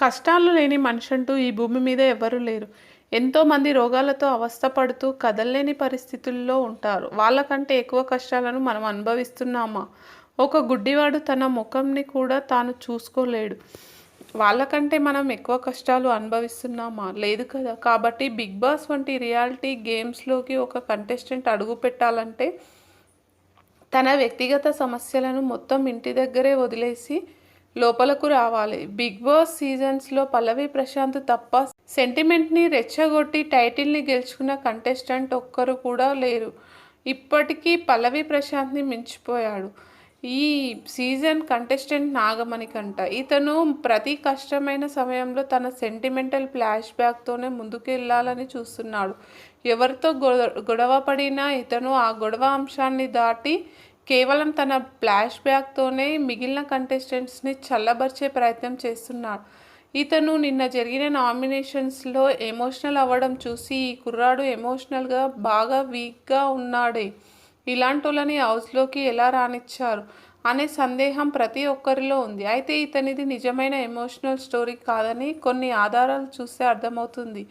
కష్టాలు లేని మనిషంటూ ఈ భూమి మీద ఎవరూ లేరు. ఎంతోమంది రోగాలతో అవస్థపడుతూ కదల్లేని పరిస్థితుల్లో ఉంటారు. వాళ్ళకంటే ఎక్కువ కష్టాలను మనం అనుభవిస్తున్నామా? ఒక గుడ్డివాడు తన ముఖంని కూడా తాను చూసుకోలేడు. వాళ్ళకంటే మనం ఎక్కువ కష్టాలు అనుభవిస్తున్నామా? లేదు కదా! కాబట్టి 'బిగ్ బాస్' వంటి రియాలిటీ గేమ్స్‌లోకి ఒక కంటెస్టెంట్ అడుగుపెట్టాలంటే తన వ్యక్తిగత సమస్యలను మొత్తం ఇంటి దగ్గరే వదిలేసి లోపలకు రావాలి. 'బిగ్ బాస్' సీజన్స్‌లో పల్లవి ప్రశాంత్ తప్ప సెంటిమెంట్‌ని రెచ్చగొట్టి టైటిల్‌ని గెలుచుకున్న కంటెస్టెంట్ ఒక్కరు కూడా లేరు. ఇప్పటికీ పల్లవి ప్రశాంత్‌ని మించిపోయాడు ఈ సీజన్ కంటెస్టెంట్ నాగమణికంట. ఇతను ప్రతి కష్టమైన సమయంలో తన సెంటిమెంటల్ ఫ్లాష్ బ్యాక్‌తోనే ముందుకెళ్ళాలని చూస్తున్నాడు. ఎవరితో గొడవ గొడవపడినా ఇతను ఆ గొడవ అంశాన్ని దాటి కేవలం తన ఫ్లాష్ బ్యాక్‌తోనే మిగిలిన కంటెస్టెంట్స్‌ని చల్లబర్చే ప్రయత్నం చేస్తున్నాడు. ఇతను నిన్న జరిగిన నామినేషన్స్‌లో ఎమోషనల్ అవ్వడం చూసి ఈ కుర్రాడు ఎమోషనల్‌గా బాగా వీక్‌గా ఉన్నాడే, ఇలాంటోళ్ళని హౌస్‌లోకి ఎలా రానిచ్చారు అనే సందేహం ప్రతి ఒక్కరిలో ఉంది. అయితే ఇతనిది నిజమైన ఎమోషనల్ స్టోరీ కాదని కొన్ని ఆధారాలు చూస్తే అర్థమవుతుంది.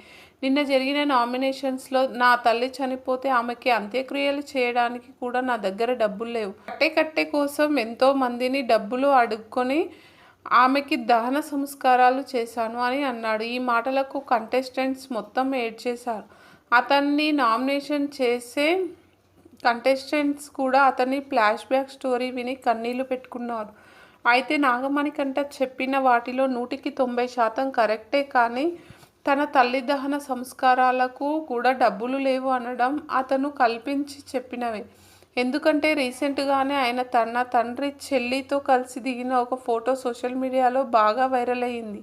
నిన్న జరిగిన నామినేషన్స్‌లో నా తల్లి చనిపోతే ఆమెకి అంత్యక్రియలు చేయడానికి కూడా నా దగ్గర డబ్బులు లేవు. కట్టే కట్టే కోసం ఎంతో మందిని డబ్బులు అడుక్కొని ఆమెకి దహన సంస్కారాలు చేశాను అని అన్నాడు. ఈ మాటలకు కంటెస్టెంట్స్ మొత్తం ఏడ్ చేశారు అతన్ని నామినేషన్ చేసే కంటెస్టెంట్స్ కూడా అతని ఫ్లాష్ బ్యాక్ స్టోరీ విని కన్నీళ్ళు పెట్టుకున్నారు. అయితే నాగమణికంట చెప్పిన వాటిలో నూటికి తొంభై శాతం కరెక్టే కానీ తన తల్లి దహన సంస్కారాలకు కూడా డబ్బులు లేవు అనడం అతను కల్పించి చెప్పినవే. ఎందుకంటే రీసెంట్‌గానే ఆయన తన తండ్రి చెల్లితో కలిసి దిగిన ఒక ఫోటో సోషల్ మీడియాలో బాగా వైరల్ అయ్యింది.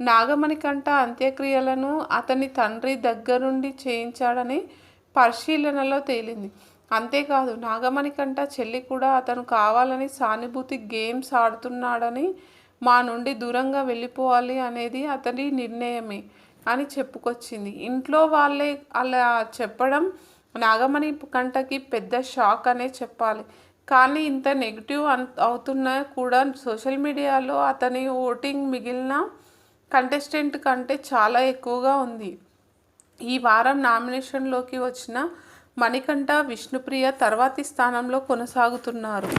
నాగమణికంట అంత్యక్రియలను అతని తండ్రి దగ్గరుండి చేయించాడని పరిశీలనలో తేలింది. అంతేకాదు నాగమణికంట చెల్లి కూడా అతను కావాలని సానుభూతి గేమ్స్ ఆడుతున్నాడని, మా నుండి దూరంగా వెళ్ళిపోవాలి అనేది అతని నిర్ణయమే అని చెప్పుకొచ్చింది. ఇంట్లో వాళ్ళే అలా చెప్పడం నాగమణి కంటకి పెద్ద షాక్ అనే చెప్పాలి. కానీ ఇంత నెగెటివ్ అవుతున్నా కూడా సోషల్ మీడియాలో అతని ఓటింగ్ మిగిలిన కంటెస్టెంట్ కంటే చాలా ఎక్కువగా ఉంది. ఈ వారం నామినేషన్‌లోకి వచ్చిన మణికంఠ, విష్ణుప్రియ తర్వాతి స్థానంలో కొనసాగుతున్నారు.